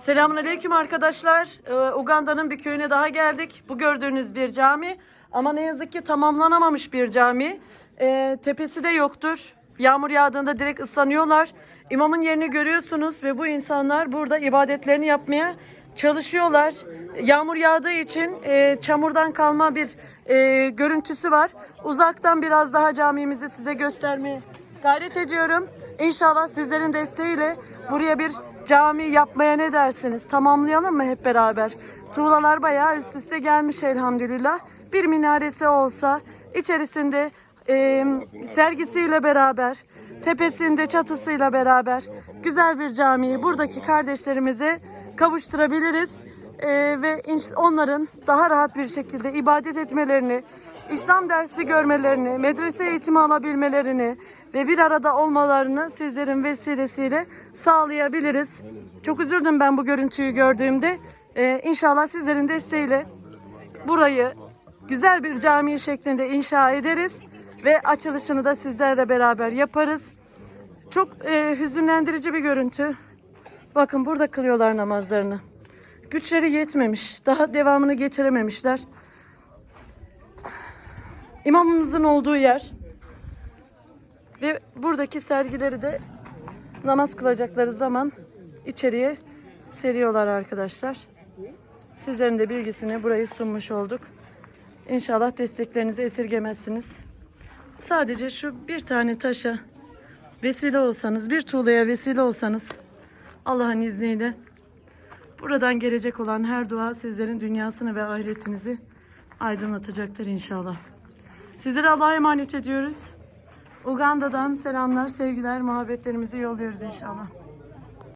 Selamünaleyküm arkadaşlar. Ee, Uganda'nın bir köyüne daha geldik. Bu gördüğünüz bir cami ama ne yazık ki tamamlanamamış bir cami. Ee, tepesi de yoktur. Yağmur yağdığında direkt ıslanıyorlar. İmamın yerini görüyorsunuz ve bu insanlar burada ibadetlerini yapmaya çalışıyorlar. Yağmur yağdığı için e, çamurdan kalma bir e, görüntüsü var. Uzaktan biraz daha camimizi size göstermeye gayret ediyorum. İnşallah sizlerin desteğiyle buraya bir cami yapmaya ne dersiniz? Tamamlayalım mı hep beraber? Tuğlalar bayağı üst üste gelmiş elhamdülillah. Bir minaresi olsa içerisinde e, sergisiyle beraber, tepesinde çatısıyla beraber güzel bir camiyi buradaki kardeşlerimize kavuşturabiliriz. E, ve onların daha rahat bir şekilde ibadet etmelerini, İslam dersi görmelerini, medrese eğitimi alabilmelerini ve bir arada olmalarını sizlerin vesilesiyle sağlayabiliriz. Çok üzüldüm ben bu görüntüyü gördüğümde. Ee, inşallah sizlerin desteğiyle burayı güzel bir cami şeklinde inşa ederiz ve açılışını da sizlerle beraber yaparız. Çok e, hüzünlendirici bir görüntü. Bakın burada kılıyorlar namazlarını. Güçleri yetmemiş. Daha devamını getirememişler. İmamımızın olduğu yer ve buradaki sergileri de namaz kılacakları zaman içeriye seriyorlar arkadaşlar. Sizlerin de bilgisini burayı sunmuş olduk. İnşallah desteklerinizi esirgemezsiniz. Sadece şu bir tane taşa vesile olsanız, bir tuğlaya vesile olsanız Allah'ın izniyle buradan gelecek olan her dua sizlerin dünyasını ve ahiretinizi aydınlatacaktır inşallah. Sizlere Allah'a emanet ediyoruz. Uganda'dan selamlar, sevgiler, muhabbetlerimizi yolluyoruz inşallah.